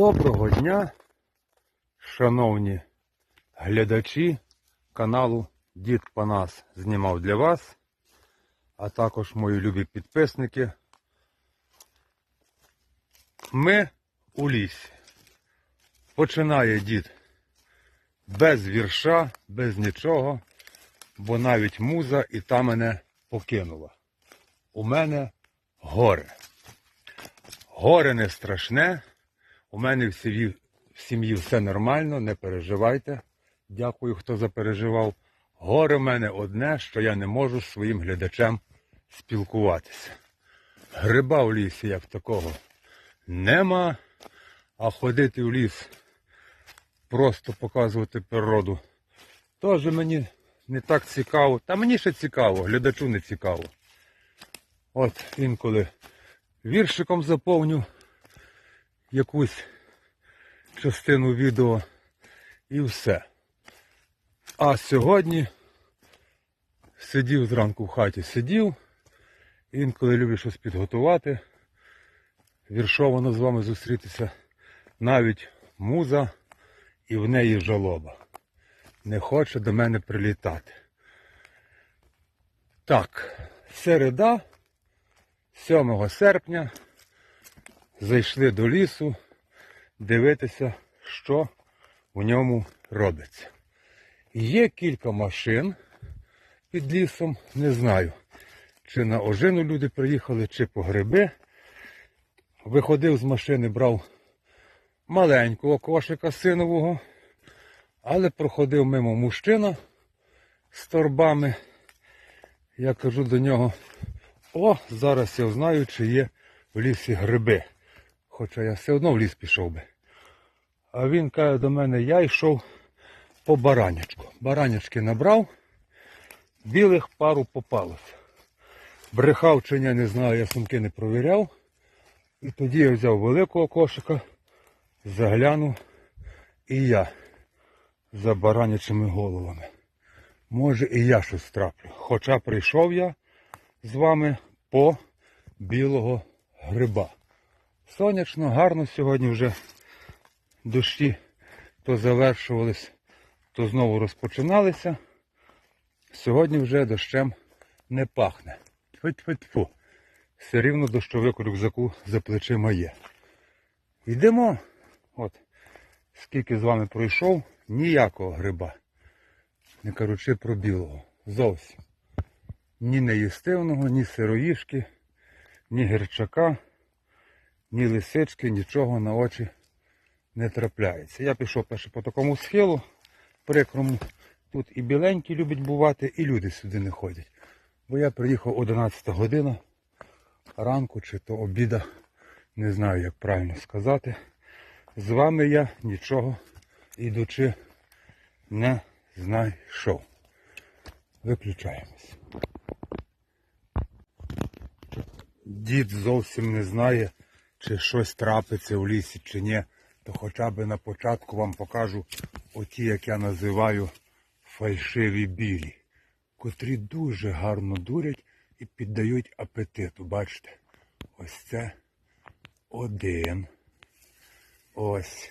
Доброго дня, шановні глядачі каналу Дід Панас знімав для вас, а також мої любі підписники. Ми у лісі. Починає дід без вірша, без нічого, бо навіть муза і та мене покинула. У мене горе. Горе не страшне. У мене в сім'ї, в сім'ї все нормально, не переживайте. Дякую, хто запереживав. Горе в мене одне, що я не можу з своїм глядачем спілкуватися. Гриба в лісі як такого нема, а ходити в ліс, просто показувати природу, теж мені не так цікаво. Та мені ще цікаво, глядачу не цікаво. От інколи віршиком заповню якусь частину відео і все. А сьогодні сидів зранку в хаті, сидів, інколи люблю щось підготувати, віршовано з вами зустрітися, навіть муза і в неї жалоба. Не хоче до мене прилітати. Так, середа, 7 серпня, зайшли до лісу дивитися, що в ньому робиться. Є кілька машин під лісом, не знаю, чи на ожину люди приїхали, чи по гриби. Виходив з машини, брав маленького кошика синового, але проходив мимо мужчина з торбами. Я кажу до нього, о, зараз я знаю, чи є в лісі гриби. Хоча я все одно в ліс пішов би. А він каже до мене, я йшов по баранячку. Баранячки набрав, білих пару попалося. Брехав чи ні, не знаю, я сумки не провіряв. І тоді я взяв великого кошика, заглянув і я за баранячими головами. Може і я щось траплю. Хоча прийшов я з вами по білого гриба. Сонячно, гарно сьогодні вже дощі то завершувались, то знову розпочиналися. Сьогодні вже дощем не пахне. Тьфу-тьфу-тьфу. Все рівно дощовик рюкзаку за плечима є. Йдемо. От, скільки з вами пройшов, ніякого гриба. Не кажучи про білого. Зовсім. Ні неїстивного, ні сироїшки, ні гірчака, ні лисички, нічого на очі не трапляється. Я пішов перше по такому схилу, прикрому. Тут і біленькі люблять бувати, і люди сюди не ходять. Бо я приїхав 11 година ранку чи то обіда, не знаю, як правильно сказати. З вами я нічого ідучи не знайшов. Виключаємось. Дід зовсім не знає, чи щось трапиться в лісі, чи ні. То хоча б на початку вам покажу оті, як я називаю, фальшиві білі, котрі дуже гарно дурять і піддають апетиту. Бачите? Ось це один. Ось.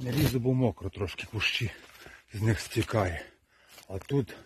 Не різу, бо мокро трошки кущі з них стікає. А тут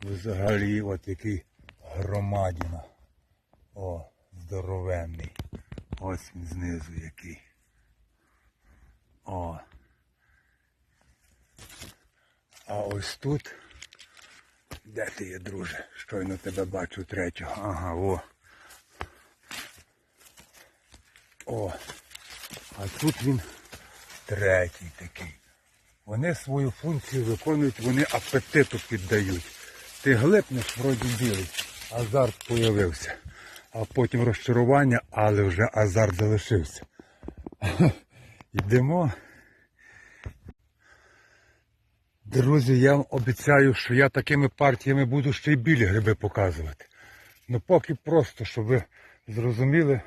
взагалі от який громадіна. О, здоровенний. Ось він знизу який. О. А ось тут. Де ти є, друже? Щойно тебе бачу третього. Ага, о. О. А тут він третій такий. Вони свою функцію виконують, вони апетиту піддають. Ти глипнеш, вроді білий, азарт появився. А потім розчарування, але вже азарт залишився. Йдемо. Друзі, я вам обіцяю, що я такими партіями буду ще й білі гриби показувати. Ну поки просто, щоб ви зрозуміли,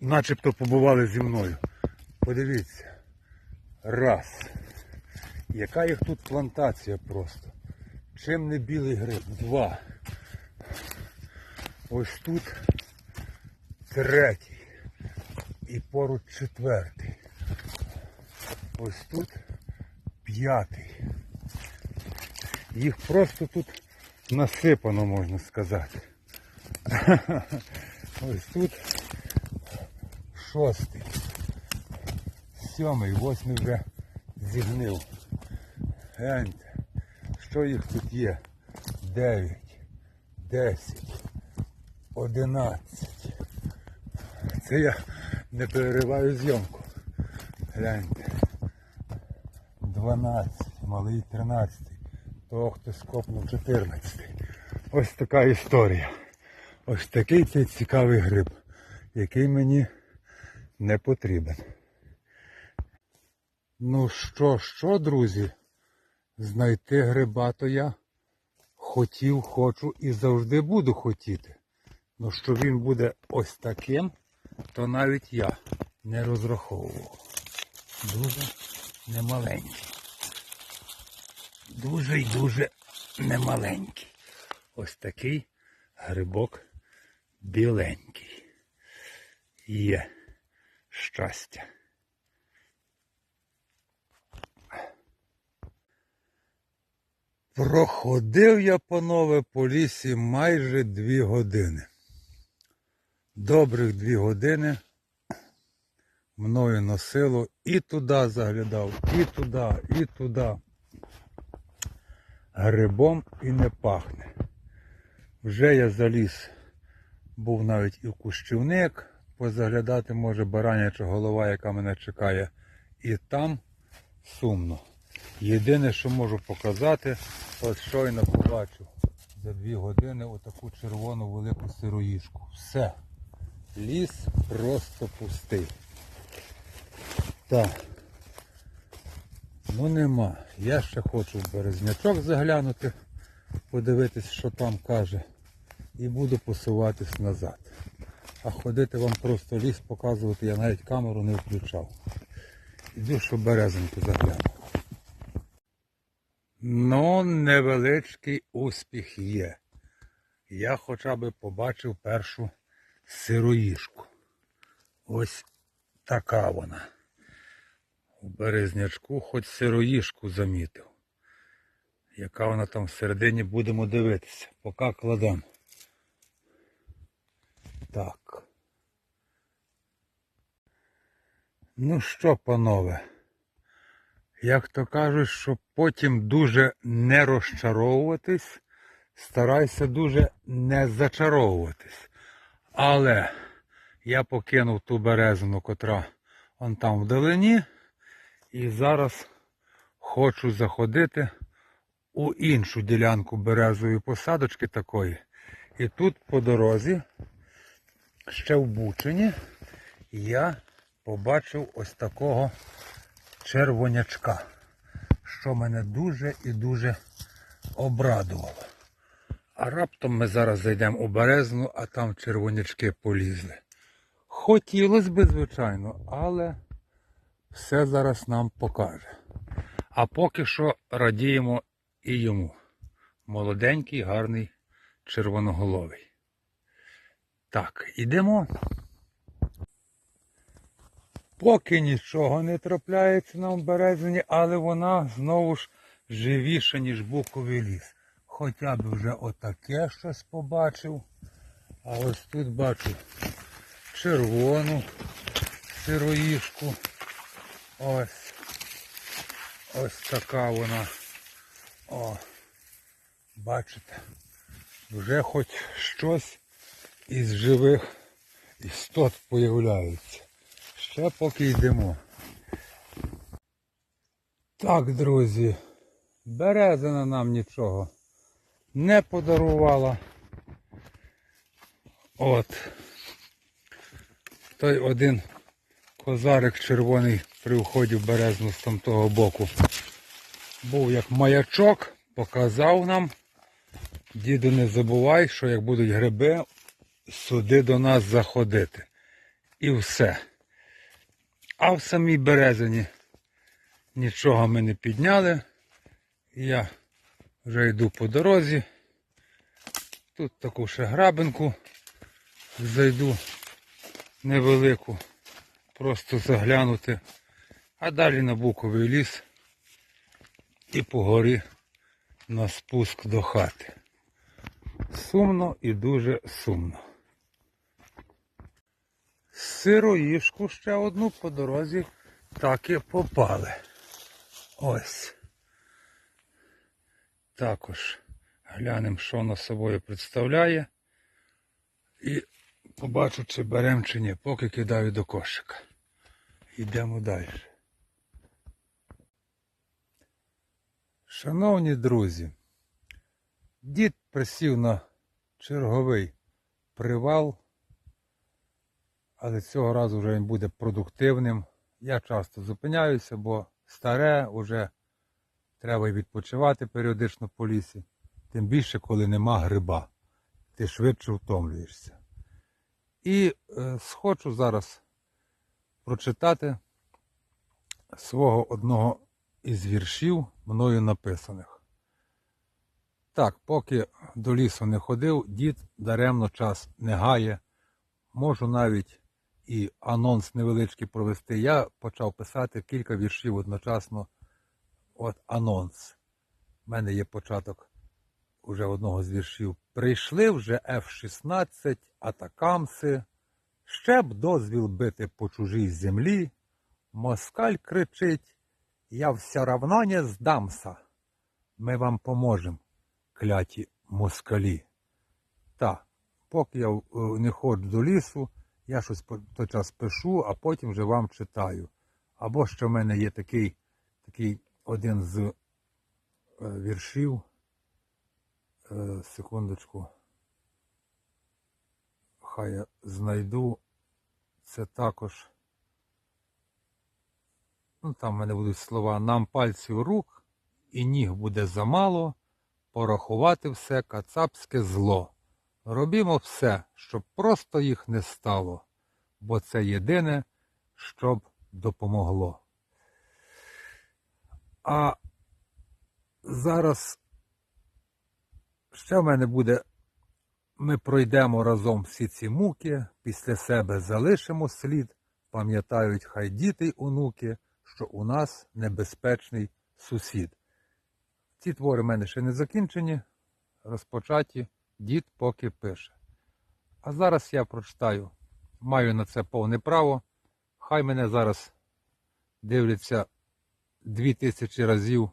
начебто побували зі мною. Подивіться. Раз. Яка їх тут плантація просто. Чим не білий гриб? Два. Ось тут третій. і поруч четвертий. Ось тут п'ятий. Їх просто тут насипано, можна сказати. Ось тут шостий, сьомий, восьмий вже зігнив. Гляньте, що їх тут є? Дев'ять, десять, одинадцять. Це я не перериваю зйомку. Гляньте. 12, малий 13, того хтось копнув 14. Ось така історія. Ось такий цей цікавий гриб, який мені не потрібен. Ну що, що, друзі, знайти гриба то я хотів, хочу і завжди буду хотіти. Ну що він буде ось таким, то навіть я не розраховував. Дуже немаленький. Дуже й дуже немаленький. Ось такий грибок біленький. Є щастя. Проходив я, панове, по лісі майже дві години. Добрих дві години мною носило і туди заглядав, і туди, і туди. Грибом і не пахне. Вже я заліз, був навіть і в кущівник, позаглядати може бараняча голова, яка мене чекає. І там сумно. Єдине, що можу показати, от щойно побачив за дві години отаку червону велику сироїшку. Все. Ліс просто пустий. Так. Ну нема. Я ще хочу в березнячок заглянути, подивитись, що там каже. І буду посуватись назад. А ходити вам просто ліс показувати, я навіть камеру не включав. Іду, що березинку загляну. Ну, невеличкий успіх є. Я хоча б побачив першу сироїшку. Ось така вона. У березнячку хоч сироїшку замітив. Яка вона там всередині будемо дивитися. Поки кладемо. Так. Ну що, панове? Як то кажуть, щоб потім дуже не розчаровуватись, старайся дуже не зачаровуватись. Але я покинув ту березину, котра он там вдалині. І зараз хочу заходити у іншу ділянку березової посадочки такої. І тут по дорозі, ще в Бучині, я побачив ось такого червонячка, що мене дуже і дуже обрадувало. А раптом ми зараз зайдемо у березну, а там червонячки полізли. Хотілося би, звичайно, але все зараз нам покаже. А поки що радіємо і йому. Молоденький, гарний, червоноголовий. Так, ідемо. Поки нічого не трапляється нам в березині, але вона знову ж живіша, ніж буковий ліс. Хоча б вже отаке щось побачив. А ось тут бачу червону сироїшку. Ось. Ось така вона. О, бачите, вже хоч щось із живих істот появляється. Ще поки йдемо. Так, друзі, березина нам нічого не подарувала. От. Той один козарик червоний при вході в березну з там того боку. Був як маячок, показав нам. Діду, не забувай, що як будуть гриби, сюди до нас заходити. І все. А в самій березині нічого ми не підняли. Я вже йду по дорозі. Тут таку ще грабинку зайду невелику. просто заглянути, а далі на буковий ліс і по горі на спуск до хати. Сумно і дуже сумно. Сироїшку ще одну по дорозі так і попали. Ось. Також глянемо, що вона собою представляє. І побачу, чи беремо чи ні, поки кидаю до кошика. Йдемо далі. Шановні друзі, дід присів на черговий привал, але цього разу вже він буде продуктивним. Я часто зупиняюся, бо старе вже треба й відпочивати періодично по лісі. Тим більше, коли нема гриба, ти швидше втомлюєшся. І е, схочу зараз прочитати свого одного із віршів мною написаних. Так, поки до лісу не ходив, дід даремно час не гає. Можу навіть і анонс невеличкий провести. Я почав писати кілька віршів одночасно. От анонс. У мене є початок уже одного з віршів. Прийшли вже F-16 атакамси, ще б дозвіл бити по чужій землі. Москаль кричить, я все равно не здамся. Ми вам поможем, кляті москалі. Та, поки я е, не ходжу до лісу, я щось по той час пишу, а потім вже вам читаю. Або ще в мене є такий, такий один з е, віршів. Е, секундочку. Хай я знайду. Це також. Ну, там в мене будуть слова. Нам пальців рук і ніг буде замало. Порахувати все кацапське зло. Робімо все, щоб просто їх не стало, бо це єдине, щоб допомогло. А зараз ще в мене буде, ми пройдемо разом всі ці муки, після себе залишимо слід, пам'ятають хай діти й онуки, що у нас небезпечний сусід. Ці твори в мене ще не закінчені, розпочаті, дід поки пише. А зараз я прочитаю, маю на це повне право. Хай мене зараз дивляться дві тисячі разів,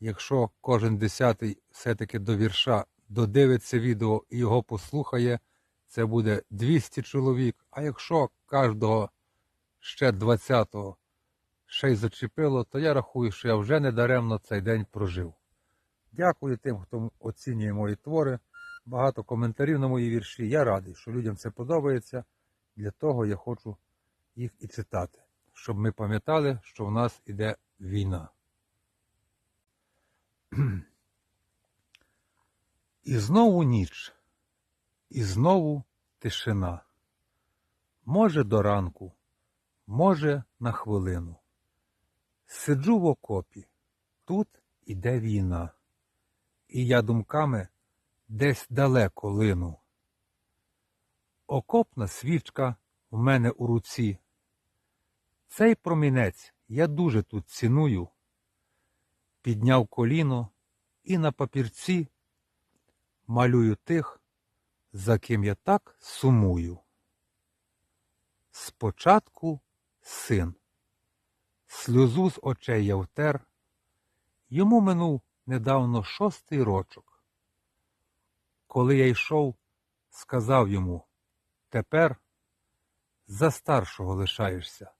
якщо кожен десятий все-таки до вірша додивиться відео і його послухає, це буде 200 чоловік. А якщо кожного ще 20-го ще й зачепило, то я рахую, що я вже недаремно цей день прожив. Дякую тим, хто оцінює мої твори. Багато коментарів на мої вірші. Я радий, що людям це подобається. Для того я хочу їх і читати, щоб ми пам'ятали, що в нас іде війна. І знову ніч, і знову тишина. Може, до ранку, може, на хвилину. Сиджу в окопі, тут іде війна, і я думками десь далеко лину. Окопна свічка в мене у руці. Цей промінець я дуже тут ціную. Підняв коліно і на папірці малюю тих, за ким я так сумую. Спочатку син, сльозу з очей я втер, йому минув недавно шостий рочок. Коли я йшов, сказав йому тепер за старшого лишаєшся,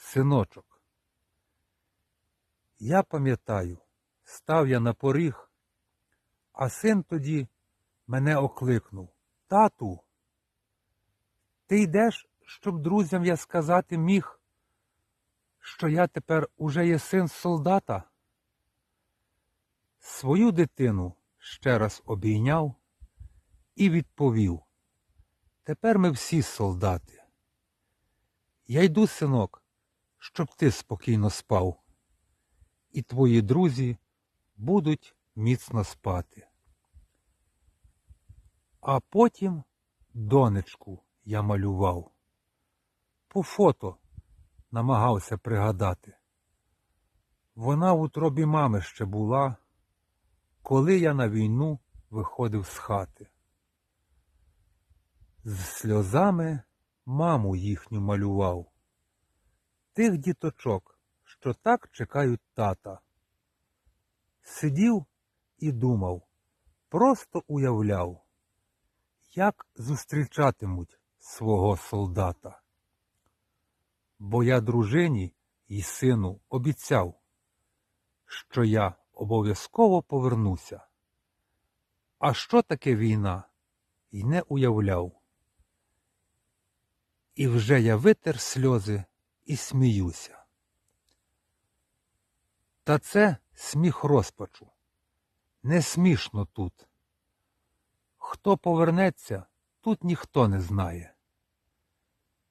синочок. Я пам'ятаю, став я на поріг, а син тоді мене окликнув. Тату, ти йдеш, щоб друзям я сказати міг, що я тепер уже є син солдата? Свою дитину ще раз обійняв і відповів. Тепер ми всі солдати. Я йду, синок, щоб ти спокійно спав, і твої друзі будуть міцно спати. А потім донечку я малював. По фото намагався пригадати. Вона в утробі мами ще була, коли я на війну виходив з хати. З сльозами маму їхню малював. Тих діточок, що так чекають тата. Сидів і думав, просто уявляв, як зустрічатимуть свого солдата. Бо я дружині й сину обіцяв, що я обов'язково повернуся. А що таке війна? й не уявляв. І вже я витер сльози і сміюся. Та це сміх розпачу. Не смішно тут. Хто повернеться, тут ніхто не знає.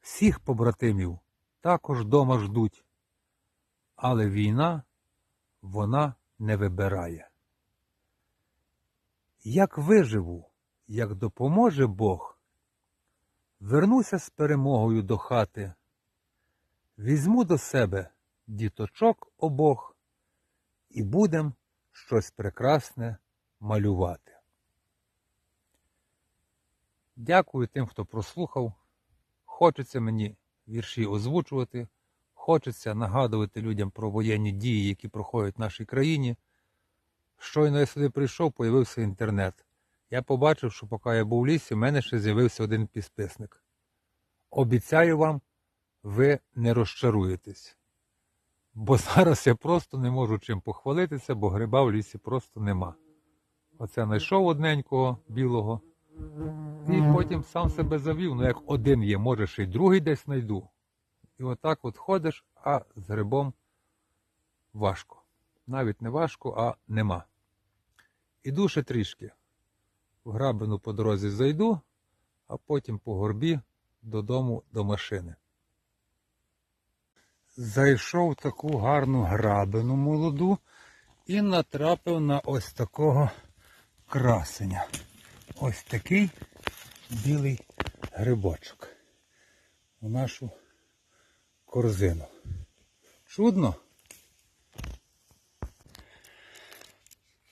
Всіх побратимів також дома ждуть, але війна вона не вибирає. Як виживу, як допоможе Бог, вернуся з перемогою до хати, візьму до себе діточок обох і будем щось прекрасне малювати. Дякую тим, хто прослухав. Хочеться мені вірші озвучувати, хочеться нагадувати людям про воєнні дії, які проходять в нашій країні. Щойно я сюди прийшов, появився інтернет. Я побачив, що поки я був в лісі, в мене ще з'явився один підписник. Обіцяю вам, ви не розчаруєтесь. Бо зараз я просто не можу чим похвалитися, бо гриба в лісі просто нема. Оце знайшов одненького білого. І потім сам себе завів, ну як один є, може ще й другий десь знайду. І отак от ходиш, а з грибом важко. Навіть не важко, а нема. Іду ще трішки. В грабину по дорозі зайду, а потім по горбі додому до машини. Зайшов в таку гарну грабину молоду і натрапив на ось такого красеня. Ось такий білий грибочок у нашу корзину. Чудно?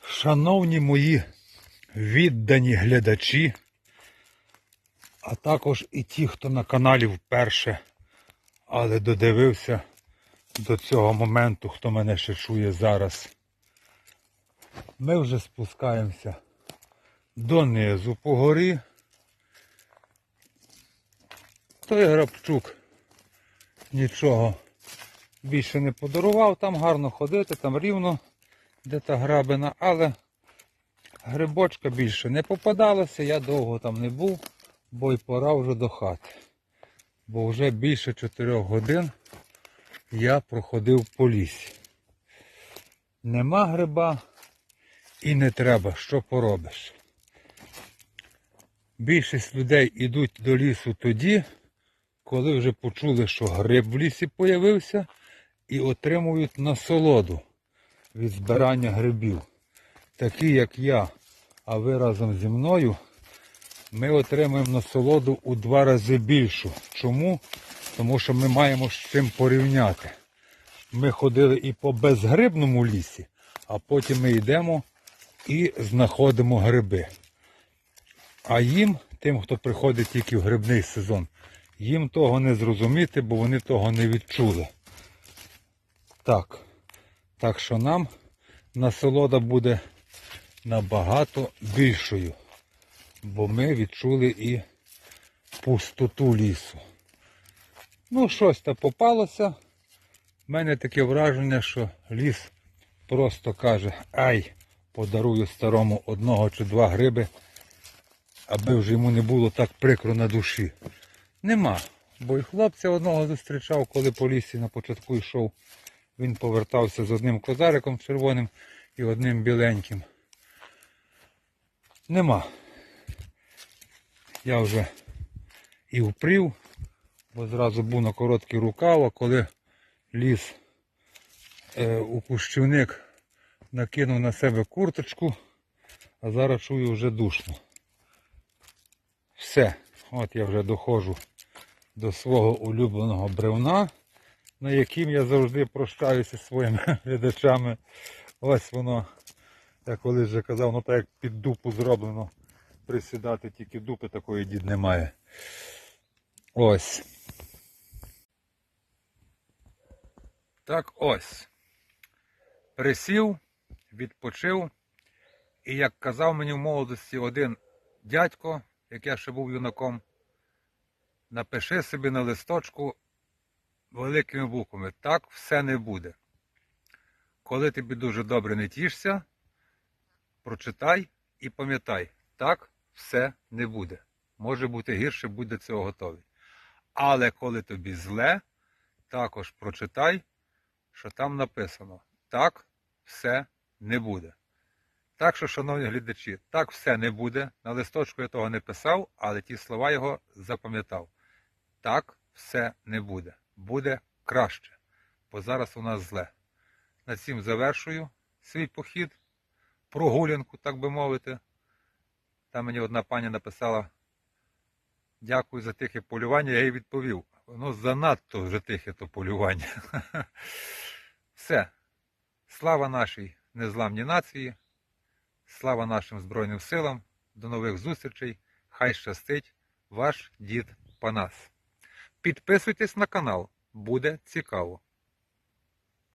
Шановні мої віддані глядачі, а також і ті, хто на каналі вперше, але додивився до цього моменту, хто мене ще чує зараз. Ми вже спускаємося донизу по горі. Той грабчук нічого більше не подарував, там гарно ходити, там рівно де та грабина, але грибочка більше не попадалося, я довго там не був, бо й пора вже до хати. Бо вже більше 4 годин я проходив по лісі. Нема гриба і не треба, що поробиш. Більшість людей йдуть до лісу тоді, коли вже почули, що гриб в лісі появився, і отримують насолоду від збирання грибів. Такі, як я, а ви разом зі мною, ми отримуємо насолоду у два рази більшу. Чому? Тому що ми маємо з чим порівняти. Ми ходили і по безгрибному лісі, а потім ми йдемо і знаходимо гриби. А їм, тим, хто приходить тільки в грибний сезон, їм того не зрозуміти, бо вони того не відчули. Так. Так що нам насолода буде набагато більшою. Бо ми відчули і пустоту лісу. Ну, щось там попалося. У мене таке враження, що ліс просто каже, ай, подарую старому одного чи два гриби, аби вже йому не було так прикро на душі. Нема. Бо і хлопця одного зустрічав, коли по лісі на початку йшов. Він повертався з одним козариком червоним і одним біленьким. Нема. Я вже і впрів, бо зразу був на короткий рукав, а коли ліз е, у кущівник, накинув на себе курточку, а зараз чую вже душно. Все, от я вже доходжу до свого улюбленого бревна. на яким я завжди прощаюся своїми глядачами. Ось воно, я колись вже казав, воно так як під дупу зроблено. Присідати тільки дупи такої дід немає. Ось. Так ось. Присів, відпочив. І як казав мені в молодості один дядько, як я ще був юнаком, напиши собі на листочку великими буквами. Так все не буде. Коли тобі дуже добре не тішся, прочитай і пам'ятай, так все не буде. Може бути гірше, будь до цього готовий. Але коли тобі зле, також прочитай, що там написано. Так все не буде. Так що, шановні глядачі, так все не буде. На листочку я того не писав, але ті слова його запам'ятав. Так все не буде. Буде краще. Бо зараз у нас зле. На цим завершую свій похід, прогулянку, так би мовити. Там мені одна пані написала дякую за тихе полювання, я їй відповів. Воно занадто вже тихе то полювання. Все. Слава нашій незламній нації. Слава нашим Збройним силам. До нових зустрічей. Хай щастить ваш дід Панас. Підписуйтесь на канал, буде цікаво.